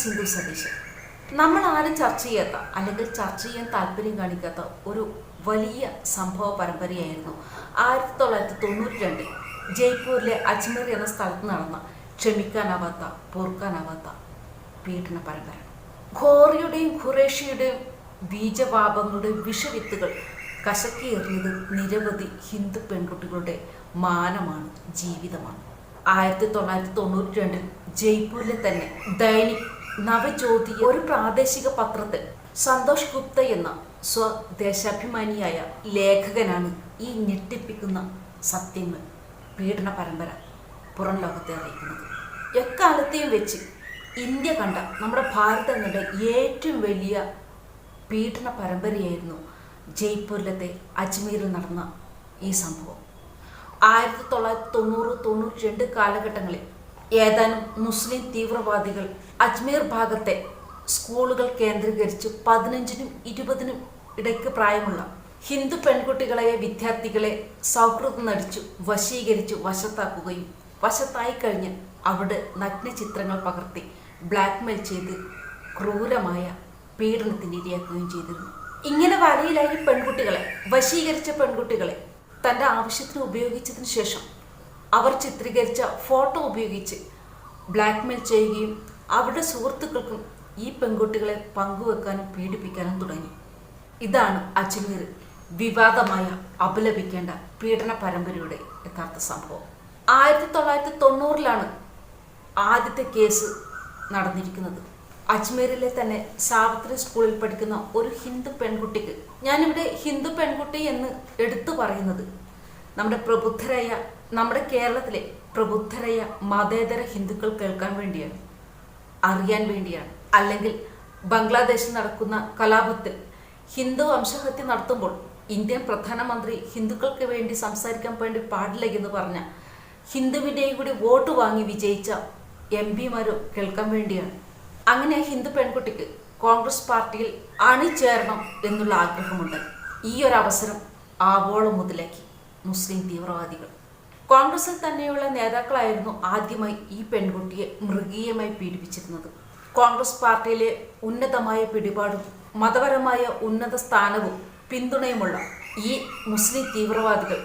സിന്ധു സതീശൻ നമ്മൾ ആരും ചർച്ച ചെയ്യാത്ത അല്ലെങ്കിൽ ചർച്ച ചെയ്യാൻ താല്പര്യം കാണിക്കാത്ത ഒരു വലിയ സംഭവ പരമ്പരയായിരുന്നു ആയിരത്തി തൊള്ളായിരത്തി തൊണ്ണൂറ്റി രണ്ടിൽ ജയ്പൂരിലെ അജ്മീർ എന്ന സ്ഥലത്ത് നടന്ന ക്ഷമിക്കാനാവാത്ത പൊറുക്കാനാവാത്ത പീഡന പരമ്പര. ഘോറിയുടെയും ഖുറേഷിയുടെയും ബീജപാപങ്ങളുടെയും വിഷവിത്തുകൾ കശക്കിയേറിയത് നിരവധി ഹിന്ദു പെൺകുട്ടികളുടെ മാനമാണ് ജീവിതമാണ്. ആയിരത്തി തൊള്ളായിരത്തി തൊണ്ണൂറ്റി രണ്ടിൽ ജയ്പൂരിലെ തന്നെ ദൈനിക് നവജ്യോതി ഒരു പ്രാദേശിക പത്രത്തിൽ സന്തോഷ് ഗുപ്ത എന്ന സ്വദേശാഭിമാനിയായ ലേഖകനാണ് ഈ ഞെട്ടിപ്പിക്കുന്ന സത്യങ്ങൾ പീഡന പരമ്പര പുറം ലോകത്തെ അറിയിക്കുന്നത്. എക്കാലത്തെയും വെച്ച് ഇന്ത്യ കണ്ട നമ്മുടെ ഭാരതം കണ്ട ഏറ്റവും വലിയ പീഡന പരമ്പരയായിരുന്നു ജയ്പൂരിലത്തെ അജ്മീറിൽ നടന്ന ഈ സംഭവം. ആയിരത്തി തൊള്ളായിരത്തി തൊണ്ണൂറ് തൊണ്ണൂറ്റി രണ്ട് കാലഘട്ടങ്ങളിൽ ഏതാനും മുസ്ലിം തീവ്രവാദികൾ അജ്മീർ ഭാഗത്തെ സ്കൂളുകൾ കേന്ദ്രീകരിച്ച് പതിനഞ്ചിനും ഇരുപതിനും ഇടയ്ക്ക് പ്രായമുള്ള ഹിന്ദു പെൺകുട്ടികളായ വിദ്യാർത്ഥികളെ സൗഹൃദം നടിച്ചു വശീകരിച്ചു വശത്താക്കുകയും വശത്തായി കഴിഞ്ഞ് അവിടെ നഗ്ന ചിത്രങ്ങൾ പകർത്തി ബ്ലാക്ക്മെയിൽ ചെയ്ത് ക്രൂരമായ പീഡനത്തിന് ഇരയാക്കുകയും ചെയ്തിരുന്നു. ഇങ്ങനെ വലയിലായി പെൺകുട്ടികളെ വശീകരിച്ച പെൺകുട്ടികളെ തന്റെ ആവശ്യത്തിന് ഉപയോഗിച്ചതിന് ശേഷം അവർ ചിത്രീകരിച്ച ഫോട്ടോ ഉപയോഗിച്ച് ബ്ലാക്ക്മെയിൽ ചെയ്യുകയും അവരുടെ സുഹൃത്തുക്കൾക്കും ഈ പെൺകുട്ടികളെ പങ്കുവെക്കാനും പീഡിപ്പിക്കാനും തുടങ്ങി. ഇതാണ് അജ്മീർ വിവാദമായ അപലപിക്കേണ്ട പീഡന പരമ്പരയുടെ യഥാർത്ഥ സംഭവം. ആയിരത്തി തൊള്ളായിരത്തി തൊണ്ണൂറിലാണ് ആദ്യത്തെ കേസ് നടന്നിരിക്കുന്നത്. അജ്മീറിലെ തന്നെ സാവിത്രി സ്കൂളിൽ പഠിക്കുന്ന ഒരു ഹിന്ദു പെൺകുട്ടിക്ക്. ഞാനിവിടെ ഹിന്ദു പെൺകുട്ടി എന്ന് എടുത്തു പറയുന്നത് നമ്മുടെ പ്രബുദ്ധരായ നമ്മുടെ കേരളത്തിലെ പ്രബുദ്ധരായ മതേതര ഹിന്ദുക്കൾ കേൾക്കാൻ വേണ്ടിയാണ് അറിയാൻ വേണ്ടിയാണ്. അല്ലെങ്കിൽ ബംഗ്ലാദേശിൽ നടക്കുന്ന കലാപത്തിൽ ഹിന്ദു വംശഹത്യ നടത്തുമ്പോൾ ഇന്ത്യൻ പ്രധാനമന്ത്രി ഹിന്ദുക്കൾക്ക് വേണ്ടി സംസാരിക്കാൻ വേണ്ടി പാടില്ല എന്ന് പറഞ്ഞ ഹിന്ദുവിന്റെയും കൂടി വോട്ട് വാങ്ങി വിജയിച്ച എം പിമാരും കേൾക്കാൻ വേണ്ടിയാണ്. അങ്ങനെ ഹിന്ദു പെൺകുട്ടിക്ക് കോൺഗ്രസ് പാർട്ടിയിൽ അണിചേരണം എന്നുള്ള ആഗ്രഹമുണ്ട്. ഈ ഒരു അവസരം ആവോളം മുതലാക്കി മുസ്ലിം തീവ്രവാദികൾ കോൺഗ്രസിൽ തന്നെയുള്ള നേതാക്കളായിരുന്നു ആദ്യമായി ഈ പെൺകുട്ടിയെ മൃഗീയമായി പീഡിപ്പിച്ചിരുന്നത്. കോൺഗ്രസ് പാർട്ടിയിലെ ഉന്നതമായ പിടിപാടും മതപരമായ ഉന്നത സ്ഥാനവും പിന്തുണയുമുള്ള ഈ മുസ്ലിം തീവ്രവാദികൾ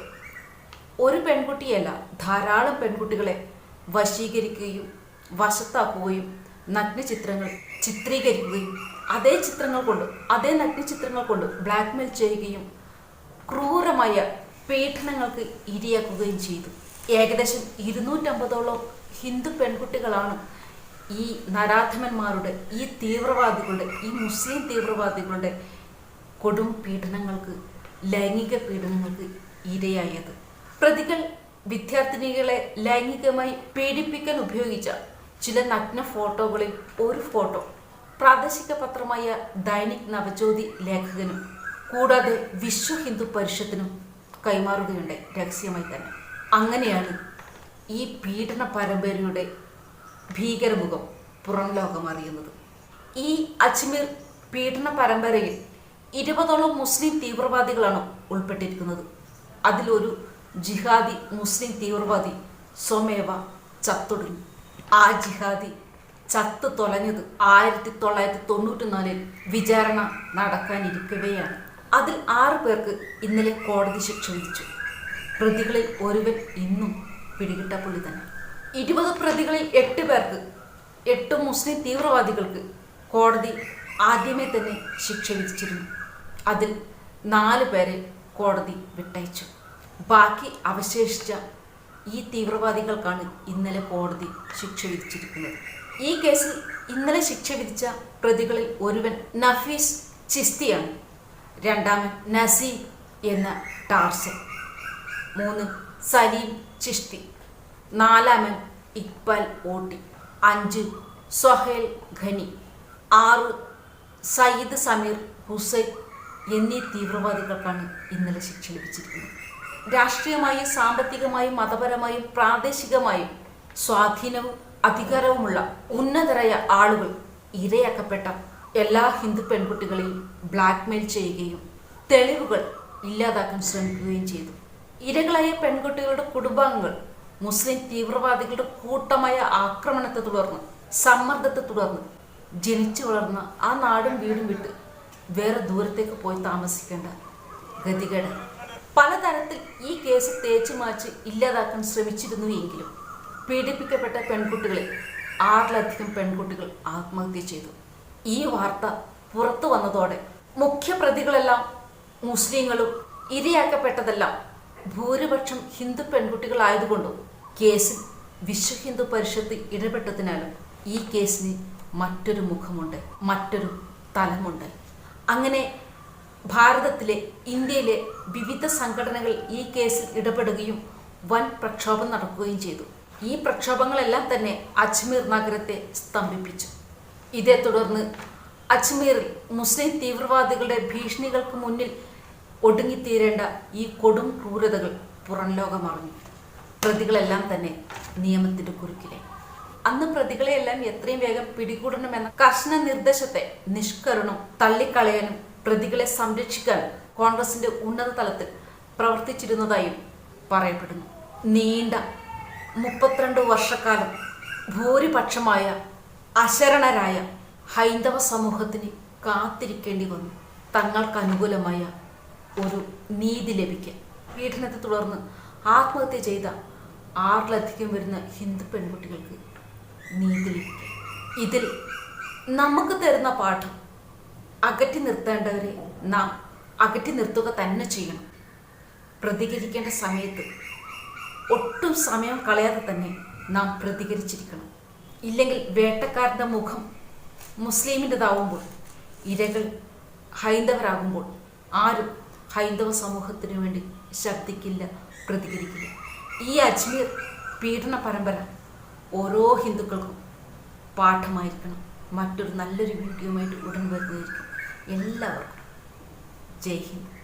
ഒരു പെൺകുട്ടിയല്ല ധാരാളം പെൺകുട്ടികളെ വശീകരിക്കുകയും വശത്താക്കുകയും നഗ്നചിത്രങ്ങൾ ചിത്രീകരിക്കുകയും അതേ ചിത്രങ്ങൾ കൊണ്ട് അതേ നഗ്നചിത്രങ്ങൾ കൊണ്ട് ബ്ലാക്ക്മെയിൽ ചെയ്യുകയും ക്രൂരമായ പീഡനങ്ങൾക്ക് ഇരയാക്കുകയും ചെയ്തു. ഏകദേശം ഇരുന്നൂറ്റമ്പതോളം ഹിന്ദു പെൺകുട്ടികളാണ് ഈ നരാധമന്മാരുടെ ഈ തീവ്രവാദികളുടെ ഈ മുസ്ലിം തീവ്രവാദികളുടെ കൊടും പീഡനങ്ങൾക്ക് ലൈംഗിക പീഡനങ്ങൾക്ക് ഇരയായത്. പ്രതികൾ വിദ്യാർത്ഥിനികളെ ലൈംഗികമായി പീഡിപ്പിക്കാൻ ഉപയോഗിച്ച ചില നഗ്ന ഫോട്ടോകളിൽ ഒരു ഫോട്ടോ പ്രാദേശിക പത്രമായ ദൈനിക് നവജ്യോതി ലേഖകനും കൂടാതെ വിശ്വ ഹിന്ദു പരിഷത്തിനും കൈമാറുകയുണ്ടായി രഹസ്യമായി തന്നെ. അങ്ങനെയാണ് ഈ പീഡന പരമ്പരയുടെ ഭീകരമുഖം പുറം ലോകം അറിയുന്നത്. ഈ അജ്മീർ പീഡന പരമ്പരയിൽ ഇരുപതോളം മുസ്ലിം തീവ്രവാദികളാണ് ഉൾപ്പെട്ടിരിക്കുന്നത്. അതിലൊരു ജിഹാദി മുസ്ലിം തീവ്രവാദി സ്വമേവ ചത്തൊടുങ്ങി. ആ ജിഹാദി ചത്ത് തൊലഞ്ഞത് ആയിരത്തി തൊള്ളായിരത്തി തൊണ്ണൂറ്റി നാലിൽ വിചാരണ നടക്കാനിരിക്കവെയാണ്. അതിൽ ആറ് പേർക്ക് ഇന്നലെ കോടതി ശിക്ഷ വിധിച്ചു. പ്രതികളിൽ ഒരുവൻ ഇന്നും പിടികിട്ട പുള്ളി തന്നെ. ഇരുപത് പ്രതികളിൽ എട്ട് പേർക്ക് എട്ട് മുസ്ലിം തീവ്രവാദികൾക്ക് കോടതി ആദ്യമേ തന്നെ ശിക്ഷ വിധിച്ചിരുന്നു. അതിൽ നാല് പേരെ കോടതി വിട്ടയച്ചു. ബാക്കി അവശേഷിച്ച ഈ തീവ്രവാദികൾക്കാണ് ഇന്നലെ കോടതി ശിക്ഷ വിധിച്ചിരിക്കുന്നത്. ഈ കേസിൽ ഇന്നലെ ശിക്ഷ വിധിച്ച പ്രതികളിൽ ഒരുവൻ നഫീസ് ചിസ്തിയാണ്. രണ്ടാമൻ നസീം എന്ന ടാർസൻ. മൂന്ന് സലീം ചിഷ്തി. നാലാമൻ ഇക്ബാൽ ഓട്ടി. അഞ്ച് സൊഹേൽ ഖനി. ആറ് സയ്യിദ് സമീർ ഹുസൈൻ എന്നീ തീവ്രവാദികൾക്കാണ് ഇന്നലെ ശിക്ഷ ലഭിച്ചിരിക്കുന്നത്. രാഷ്ട്രീയമായും സാമ്പത്തികമായും മതപരമായും പ്രാദേശികമായും സ്വാധീനവും അധികാരവുമുള്ള ഉന്നതരായ ആളുകൾ ഇരയാക്കപ്പെട്ട എല്ലാ ഹിന്ദു പെൺകുട്ടികളെയും ബ്ലാക്ക്മെയിൽ ചെയ്യുകയും തെളിവുകൾ ഇല്ലാതാക്കാൻ ശ്രമിക്കുകയും ചെയ്തു. ഇരകളായ പെൺകുട്ടികളുടെ കുടുംബാംഗങ്ങൾ മുസ്ലിം തീവ്രവാദികളുടെ കൂട്ടമായ ആക്രമണത്തെ തുടർന്ന് സമ്മർദ്ദത്തെ തുടർന്ന് ജനിച്ചു വളർന്ന ആ നാടും വീടും വിട്ട് വേറെ ദൂരത്തേക്ക് പോയി താമസിക്കേണ്ട ഗതികേട്. പലതരത്തിൽ ഈ കേസ് തേച്ചു മാച്ച് ഇല്ലാതാക്കാൻ ശ്രമിച്ചിരുന്നു എങ്കിലും പീഡിപ്പിക്കപ്പെട്ട പെൺകുട്ടികളെ ആറിലധികം പെൺകുട്ടികൾ ആത്മഹത്യ ചെയ്തു. ഈ വാർത്ത പുറത്തു വന്നതോടെ മുഖ്യപ്രതികളെല്ലാം മുസ്ലിങ്ങളും ഇരയാക്കപ്പെട്ടതെല്ലാം ഭൂരിപക്ഷം ഹിന്ദു പെൺകുട്ടികളായതുകൊണ്ടും കേസിൽ വിശ്വ ഹിന്ദു പരിഷത്ത് ഇടപെട്ടതിനാലും ഈ കേസിന് മറ്റൊരു മുഖമുണ്ട് മറ്റൊരു തലമുണ്ട്. അങ്ങനെ ഭാരതത്തിലെ ഇന്ത്യയിലെ വിവിധ സംഘടനകൾ ഈ കേസിൽ ഇടപെടുകയും വൻ പ്രക്ഷോഭം നടക്കുകയും ചെയ്തു. ഈ പ്രക്ഷോഭങ്ങളെല്ലാം തന്നെ അജ്മീർ നഗരത്തെ സ്തംഭിപ്പിച്ചു. ഇതേ തുടർന്ന് അജ്മീറിൽ മുസ്ലിം തീവ്രവാദികളുടെ ഭീഷണികൾക്ക് മുന്നിൽ ഒടുങ്ങിത്തീരേണ്ട ഈ കൊടും ക്രൂരതകൾ പുറം ലോകമറിഞ്ഞു പ്രതികളെല്ലാം തന്നെ നിയമത്തിന്റെ കുറുക്കിലെ. അന്ന് പ്രതികളെയെല്ലാം എത്രയും വേഗം പിടികൂടണമെന്ന കർശന നിർദ്ദേശത്തെ നിഷ്കരണം തള്ളിക്കളയാനും പ്രതികളെ സംരക്ഷിക്കാൻ കോൺഗ്രസിന്റെ ഉന്നത തലത്തിൽ പ്രവർത്തിച്ചിരുന്നതായും പറയപ്പെടുന്നു. നീണ്ട മുപ്പത്തിരണ്ട് വർഷക്കാലം ഭൂരിപക്ഷമായ അശരണരായ ഹൈന്ദവ സമൂഹത്തിന് കാത്തിരിക്കേണ്ടി വന്നു. തങ്ങൾക്ക് അനുകൂലമായ ഒരു നീതി ലഭിക്കാൻ. പീഡനത്തെ തുടർന്ന് ആത്മഹത്യ ചെയ്ത ആറിലധികം വരുന്ന ഹിന്ദു പെൺകുട്ടികൾക്ക് നീതി ലഭിക്കും. ഇതിൽ നമുക്ക് തരുന്ന പാഠം അകറ്റി നിർത്തേണ്ടവരെ നാം അകറ്റി നിർത്തുക തന്നെ ചെയ്യണം. പ്രതികരിക്കേണ്ട സമയത്ത് ഒട്ടും സമയം കളയാതെ തന്നെ നാം പ്രതികരിച്ചിരിക്കണം. ഇല്ലെങ്കിൽ വേട്ടക്കാരന്റെ മുഖം മുസ്ലിമിന്റെതാവുമ്പോൾ ഇരകൾ ഹൈന്ദവരാകുമ്പോൾ ആരും ഹൈന്ദവ സമൂഹത്തിനു വേണ്ടി ശബ്ദിക്കില്ല പ്രതികരിക്കില്ല. ഈ അജ്മീർ പീഡന പരമ്പര ഓരോ ഹിന്ദുക്കൾക്കും പാഠമായിരിക്കണം. മറ്റൊരു നല്ലൊരു വീഡിയോയുമായിട്ട് ഉടൻ വരുന്നതായിരിക്കും. എല്ലാവർക്കും ജയ് ഹിന്ദ്.